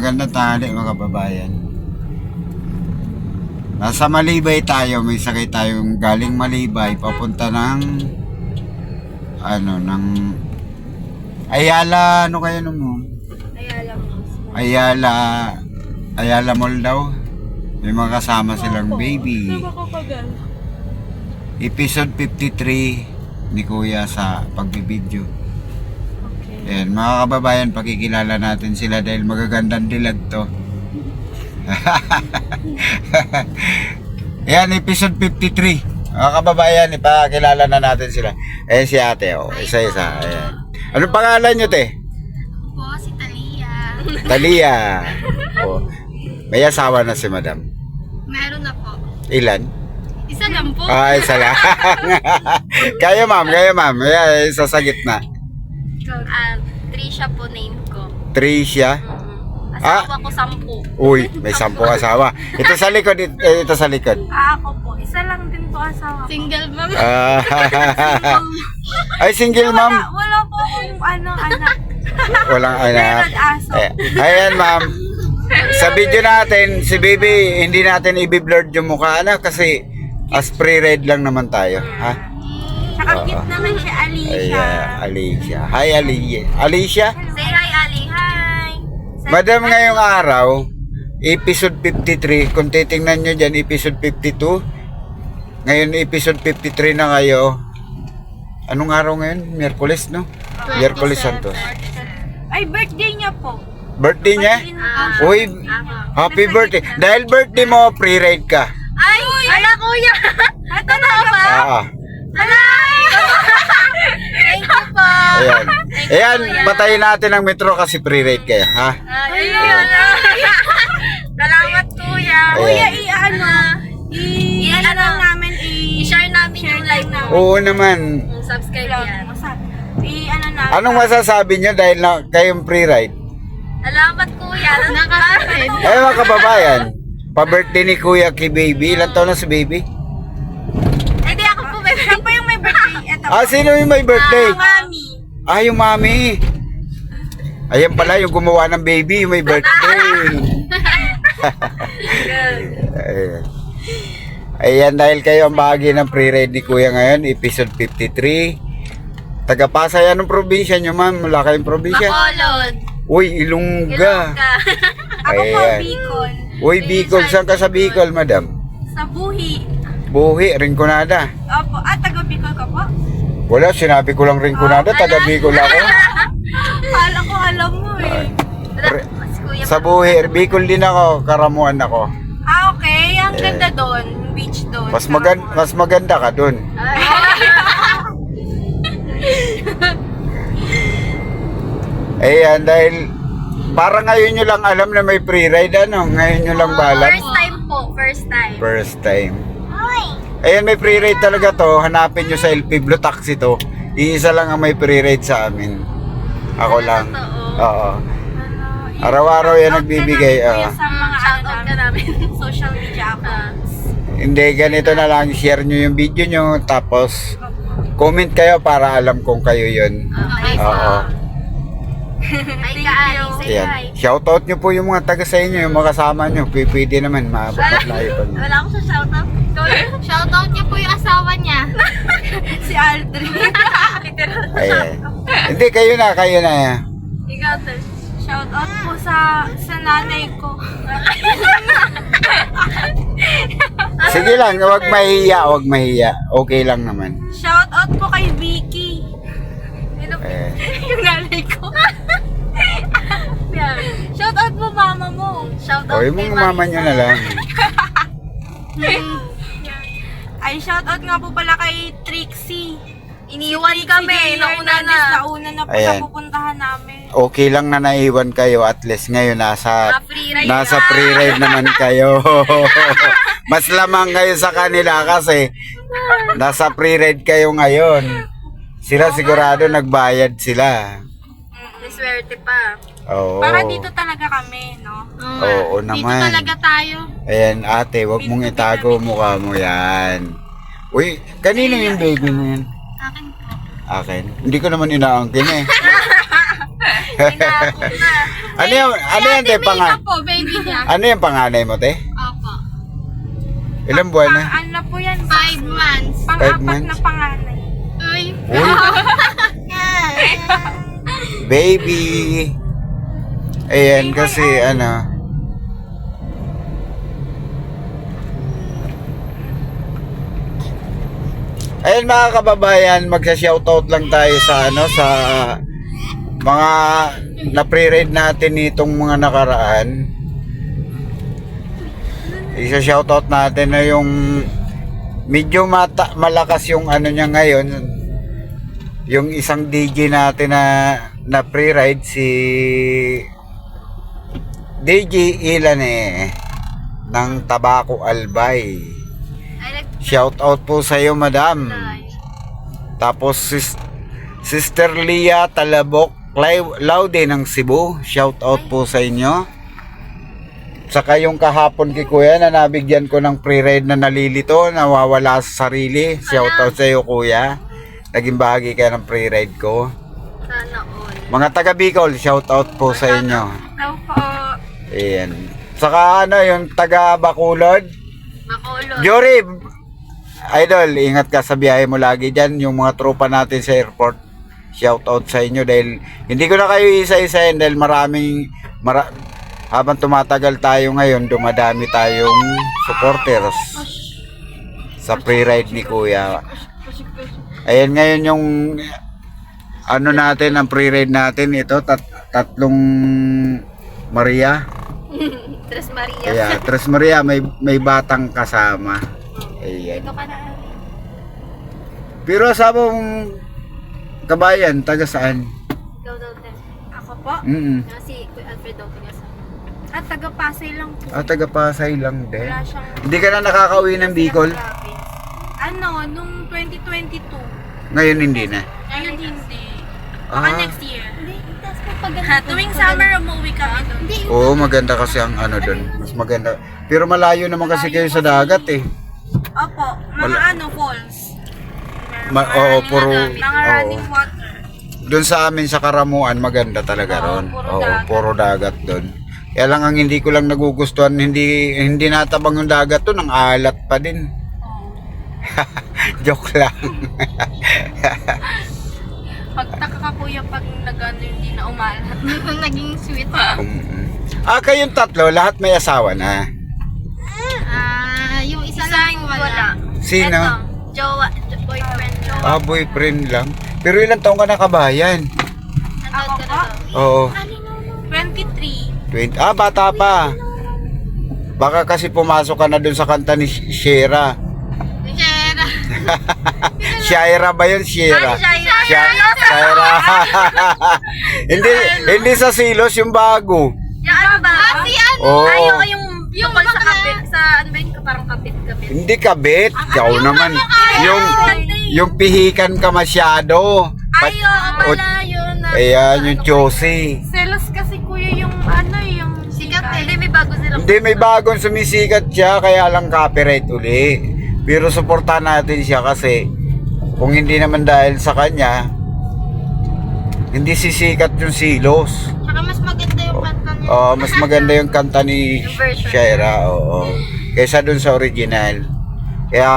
magandang tanghali mga kababayan. Nasa Malibay tayo, may sakay tayong galing Malibay papunta ng ano ng Ayala, ano kaya nung mo? Ayala. Ayala Ayala Mall daw. May mga kasama silang baby. Episode 53 ni Kuya sa pagbibideo. Ayan, mga kababayan, pakikilala natin sila dahil magagandang dilag to. Ayan, episode 53. Mga kababayan, ipakilala na natin sila. Ayan si ate, oh. Isa-isa. Ayan. Anong pangalan nyo, te? Po, si Talia. Talia. Oh. May asawa na si madam. Meron na po. Ilan? Isa lang po. Ah, isa lang. kayo, ma'am. Kayo, ma'am. Ayan, isa sa gitna. Ah, Trisha po name ko. Tricia. Mm. Ah. Asawa ko sampu. Uy, may sampu asawa. Ito sa likod, it- eh, ito sa likod. Ah, ako po. Isa lang din po asawa ko. Single mom. Ah, ay, single ma'am. Wala po akong ano, anak. Walang anak. Meron aso. Eh, ayan, ma'am. Sa video natin, si Bibi, hindi natin i-blurred yung mukha na kasi as pre-read lang naman tayo. Ha? Tsaka Oo. cute naman si Alicia. Ayan, Alicia. Hi, Ali. Alicia? Say hi, Ali. Hi. Say Madam, ngayong araw, episode 53, kung titingnan nyo dyan, episode 52, ngayon episode 53 na kayo. Anong araw ngayon? Miyerkules, no? Miyerkules Santos. Ay, birthday niya po. Birthday niya? Ah. Uy, happy birthday. Dahil birthday mo, pre-ride ka. Ay, ala kuya. Ito na ba? Ah, Ala. Ayan. Ayan, patayin natin ang metro kasi pre-ride kayo, ha? Ayun. Salamat kuya. Ayan. Kuya, i-ano? I-ano namin, i-share namin yung live na. Oo naman. Subscribe yan. I-ano namin. Anong masasabi nyo dahil na kayong pre-ride? Salamat kuya. Nakasabit. Eh mga kababayan, pa-birthday ni Kuya kay Baby. Ilan taon na si Baby? Eh di ako po, may Siya pa yung may birthday. Ito Ah, sino yung may birthday? Mami. Ah, yung mami. Ayan pala, yung gumawa ng baby, yung may birthday. Ayan. Ayan, dahil kayo ang bahagi ng pre-read ni Kuya ngayon, episode 53. Tagapasay, anong probinsya nyo, ma'am? Wala kayong probinsya? Bacolod. Uy, Ilongga. Ako po, Ayan. Bicol. Uy, Bicol. Saan ka sa Bicol, madam? Sa Buhi. Buhi, Rinconada. Opo. Ah, taga Bicol ka po? Wala, sinabi ko lang Rinconada, taga Bicol ako. Kala ko alam mo eh. Re- Sa Buhi, Bicol din ako, Karamuan ako. Ah, okay. Ang Eh. ganda doon. Beach doon. Mas, magan mas maganda ka dun. Ayan, dahil parang ngayon nyo lang alam na may pre-ride, ano? Ngayon nyo lang balam. First time po. First time. First time. Ayan, may pre-ride talaga to. Hanapin nyo sa LP Blue Taxi to. Iisa lang ang may pre-ride sa amin. Ako lang. Oo. Araw-araw yan nagbibigay. Ah. sa mga shoutout ka namin. Social media accounts. Hindi, ganito na lang. Share nyo yung video nyo. Tapos, comment kayo para alam kung kayo yun. Okay. Oo. Hi, ka Ali. Say Ayan. hi. Shoutout nyo po yung mga taga sa inyo, yung mga kasama nyo. Pwede naman, maabot nyo. Wala ako sa shoutout. Shoutout niya po yung asawa niya. si Aldrin. Literal Ayan. Hindi, kayo na, kayo na. Ikaw. Shoutout po sa sa nanay ko. Sige lang, wag mahiya, wag mahiya. Okay lang naman. Shoutout po kay Vicky. Sino po? Eh. yung nanay ko. Yan. Shoutout po mama mo. Shoutout O, yung mga mama nyo na lang. Ay, shoutout nga po pala kay Trixie. Iniwan kami, nauna na. Nauna na po Ayan. sa pupuntahan namin. Okay lang na naiwan kayo, at least ngayon nasa, free ride nasa pre-ride naman kayo. Mas lamang kayo sa kanila kasi nasa pre-ride kayo ngayon. Sila sigurado nagbayad sila. Swerte pa. Oo. Para dito talaga kami, no? Oo naman. tayo. Ayan, ate, wag mong itago mukha mo yan. Uy, kanino yung baby mo yan? Akin po. Akin. Hindi ko naman inaangkin eh. Hinako na. ano yung, ano yan, te? Pang, po, baby niya. ano yung panganay mo, te? Opo. Ilang buwan na? Ano po yan? Five months. Five Pang-apat months? na panganay. Uy. Uy, baby. Ayan, kasi ano. Ayan mga kababayan, magsa-shoutout lang tayo sa ano sa mga na-pre-read natin nitong mga nakaraan. Isa-shoutout natin na yung medyo mata, malakas yung ano niya ngayon. Yung isang DJ natin na na pre-ride si DJ Ilan eh ng Tabaco Albay. Shout out po sa iyo, madam. Tapos sis, Sister Lia Talabok Laude ng Cebu. Shout out po sa inyo. Saka yung kahapon kay Kuya na nabigyan ko ng pre-ride na nalilito, nawawala sa sarili. Shout out sa iyo, Kuya. Naging bahagi ka ng pre-ride ko. Mga taga Bicol, shout out po sa inyo. Ayan. Saka ano, yung taga Bacolod. Makulot. Jory, idol, ingat ka sa biyahe mo lagi dyan. Yung mga tropa natin sa airport, shout out sa inyo dahil hindi ko na kayo isa-isahin dahil maraming, mara, habang tumatagal tayo ngayon, dumadami tayong supporters sa pre-ride ni Kuya. Ayan ngayon yung ano natin, ang pre-ride natin, ito, tat, tatlong Maria. Tres Maria. Kaya, Tres Maria, may, may batang kasama. Ayan. Ito ka na. Pero sa mong kabayan, taga saan? Ikaw daw. Ako po? Mm Kasi Kuya Alfred daw tigas. At taga Pasay lang po. Ah, taga Pasay lang din. Wala siyang... Hindi ka na nakakauwi ng Bicol? Ano, nung 2022. Ngayon hindi na. Ngayon hindi. Baka Ah. next year. Ha, tuwing summer umuwi kami doon. Hindi. Oo, maganda kasi ang ano doon. Mas maganda. Pero malayo naman kasi kayo sa dagat eh. Opo, mga Wala- ano, falls. Ma- oo, puro- ano, Mga oo. running water. Doon sa amin sa Karamuan, maganda talaga Oo, ron. puro Oo, dagat. puro dagat doon. Kaya lang ang hindi ko lang nagugustuhan, hindi hindi natabang yung dagat doon, ang alat pa din. Oo. Joke lang. Pagtaka ka kuya pag nagano hindi na umalat. Naging sweet. Mm. ah, kayong tatlo, lahat may asawa na. Ah, yung isa, lang wala. Sino? Eto, jowa, boyfriend. Jowa. Ah, boyfriend lang. Pero ilang taong ka na kabayan? Ako po? Oo. 23. 20. Ah, bata pa. Baka kasi pumasok ka na dun sa kanta ni Shera. Shera. Shaira ba yun? Shera. Ah, Shaira. Sha- Shaira. hindi, hindi sa silos yung bago. Yung ano ba? Ah, si ano? Oo. Ay, yung, yung, yung sa kapit. Sa ano ba yun? Parang kapit-kapit. Hindi kabit. Ikaw naman. Yung, yung pihikan ka masyado. Ay, oo pala yun. na- Ayan, yung Josie. Selos kasi kuya yung ano yung sikat eh. Hindi, may bago silang Hindi, may bagong sumisikat siya, kaya lang copyright uli. Pero suportahan natin siya kasi kung hindi naman dahil sa kanya, hindi sisikat yung silos. Tsaka mas maganda yung kanta niya. Oh, mas maganda yung kanta ni. Shaira, oo. Kaysa dun sa original. Kaya,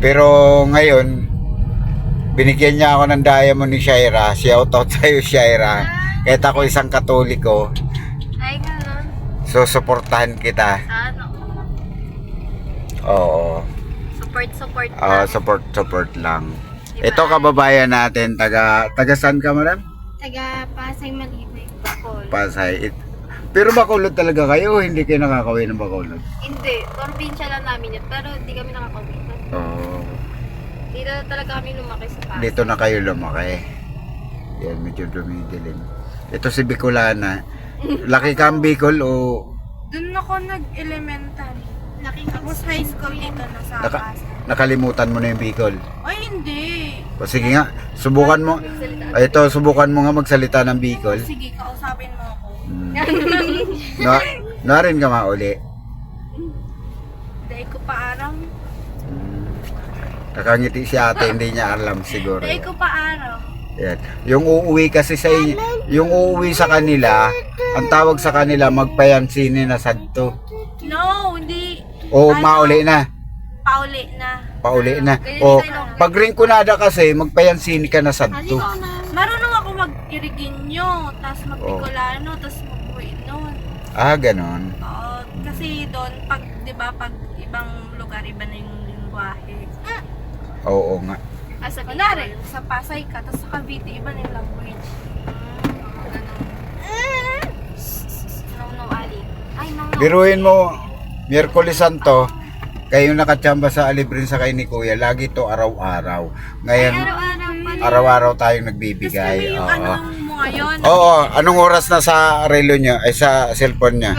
pero ngayon, binigyan niya ako ng diamond ni Shaira. Shout out sa'yo, Shaira. Kahit ako isang katoliko, Ay, ganun. so supportahan kita. Ano? Oo. Support, support Ah, support, support lang. Ito kababayan natin, taga, taga saan ka madam? Taga Pasay Malibay, Bacol. Pasay. It, pero Bacolod talaga kayo, o hindi kayo nakakawin ng Bacolod? Hindi, probinsya lang namin yun, pero hindi kami nakakawin. Oo. Dito talaga kami lumaki sa Pasay. Dito na kayo lumaki. Yan, medyo dumidilim. Ito si Bicolana. Laki kang Bicol o Doon ako nag-elementary. Tapos high school dito na sa naka, Pasay. nakalimutan mo na yung Bicol? Ay, hindi. O sige nga, subukan mo. Ay, ito, subukan mo nga magsalita ng Bicol. Sige, kausapin mo ako. Hmm. Na, narin ka mauli. Dahil ko pa aram. Hmm. Nakangiti si ate, hindi niya alam siguro. Dahil ko pa aram. Yan. Yung uuwi kasi sa yung uuwi sa kanila, ang tawag sa kanila magpayansini na sadto. No. O Ano? mauli na, Pauli na. pauli na. O pag rinkunada kasi magpayansini ka na sadto. Marunong ako mag-iriginyo, tapos mag-Bicolano, tapos mag-Buino. Ah, ganon. Oo, kasi doon, pag, di ba, pag ibang lugar, iba na yung lingwahe. Oo nga. Ah, sa Kunwari, sa Pasay ka, tapos sa Cavite, iba na yung language. No, no, Ali. Ay, no, no. Biruin mo, Miyerkules Santo, kayo nakachamba sa alibrin sa kay ni Kuya, lagi to araw-araw. Ngayon, Araw-araw tayong nagbibigay. Oo. ano mo ngayon. Oo, anong oras na sa relo niya, ay sa cellphone niya?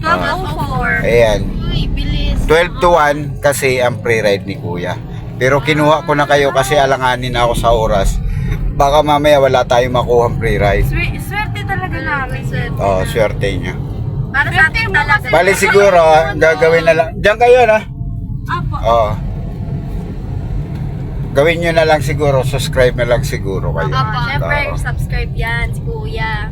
12.04. Ayan. Uy, bilis. 12 to 1 kasi ang pre-ride ni Kuya. Pero kinuha ko na kayo kasi alanganin ako sa oras. Baka mamaya wala tayong makuha pre-ride. Swer- swerte talaga namin. Oo, swerte niya. Para sa atin talaga. Bali siguro, ah, gagawin na lang. Diyan kayo na. Apo. Oo. Gawin nyo na lang siguro, subscribe na lang siguro kayo. Apo. Siyempre, Oo. subscribe yan, si Kuya.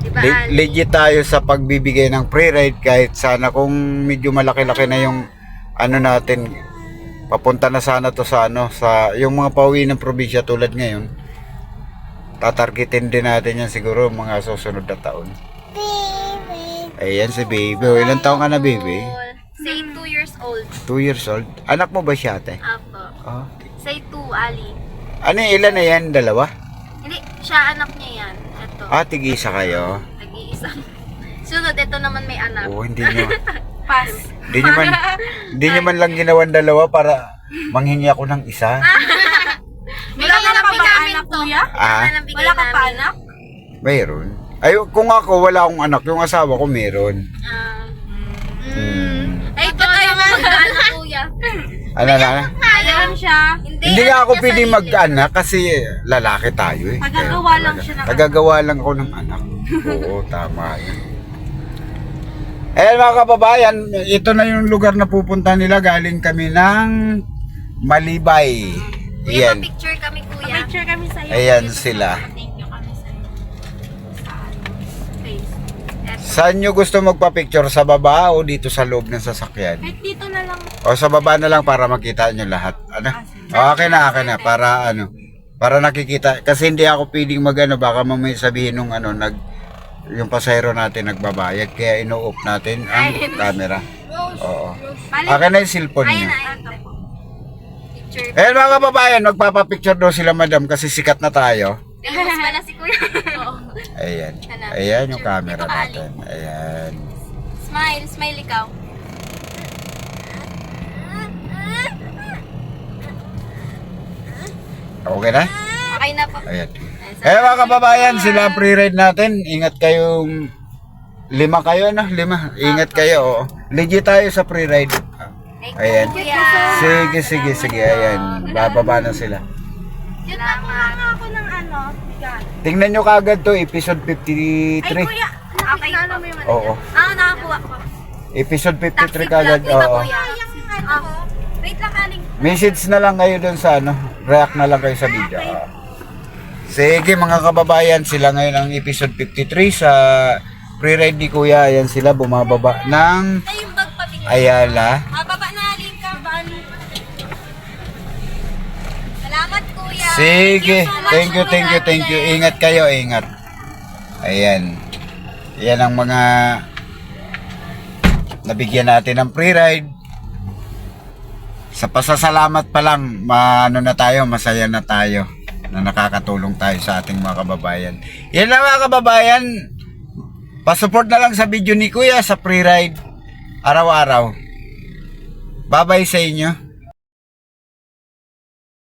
Diba, Le- legit tayo sa pagbibigay ng pre-ride kahit sana kung medyo malaki-laki na yung ano natin papunta na sana to sa ano sa yung mga pauwi ng probinsya tulad ngayon tatargetin din natin yan siguro mga susunod na taon ayan si baby oh, ilang taon ka na baby? Say 2 years old. 2 years old anak mo ba siya ate? Apo. Oh. Say 2, Ali. ano ilan na yan? dalawa? Hindi, siya anak niya yan. Ito. ah tigisa kayo Nag-iisa. Sunod, ito naman may anak. oo hindi nyo Pass. Hindi nyo man, hindi nyo man lang ginawan dalawa para manghingi ako ng isa. Wala ka pa ba anak, Kuya? Ah, Wala ka pa anak? mayroon. Ay, kung ako wala akong anak, yung asawa ko meron. Ah. Hmm. Ay, ito tayo mag-anak, Kuya. Ano na? Ayan siya. Hindi, Hindi nga ako pwede mag-anak kasi lalaki tayo eh. Tagagawa Kaya lang talaga. siya ng Tagagawa lang ako ng anak. Oo, tama yun. Eh mga kababayan, ito na yung lugar na pupunta nila. Galing kami ng Malibay. Iyan. picture kami, Kuya. picture kami sa'yo. Ayan sila. Saan nyo gusto magpa-picture? Sa baba o dito sa loob ng sasakyan? Kahit dito na lang. O sa baba na lang para makita nyo lahat. Ano? O akin na, akin na. Para ano? Para nakikita. Kasi hindi ako pwedeng magano. Baka mamaya sabihin nung ano, nag, yung pasahero natin nagbabayad. Kaya ino-off natin ang camera. Oo. Akin na yung cellphone. Picture. Eh mga kababayan, magpapapicture daw sila madam kasi sikat na tayo. Pala si Kuya. Ayan. Ayan yung camera natin. Ayan. Smile, smile ikaw. Okay na? Okay na po. Ayan. Eh mga kababayan, sila pre-ride natin. Ingat kayong lima kayo na, lima. Ingat kayo. Oo. Legit tayo sa pre-ride. Ayan. Sige, sige, sige. Ayan. Bababa na sila. Yun na po nga ako ng ano. bigat. Tingnan nyo kagad to, episode Ay, 53. kuya. Okay na mo yung ano. Oo. Ah, nakakuha ko. Episode Taxi 53 kagad. vlog. Ito, Oo. kuya. Ah, Wait lang, aling. Message na lang kayo dun sa ano. React na lang kayo sa video. Oo. Sige mga kababayan, sila ngayon ang episode 53 sa pre-ride ni Kuya. Ayan sila bumababa ng Ay, yung bag. Ayala. Ah, baba na, aling ka. Salamat, kuya. Sige. Thank you, thank you, thank you. Ingat kayo, ingat. Ayan. Yan ang mga nabigyan natin ng pre-ride. Sa pasasalamat pa lang, maano na tayo, masaya na tayo na nakakatulong tayo sa ating mga kababayan. Yan lang mga kababayan. Pasupport na lang sa video ni Kuya sa pre-ride araw-araw. Bye-bye sa inyo.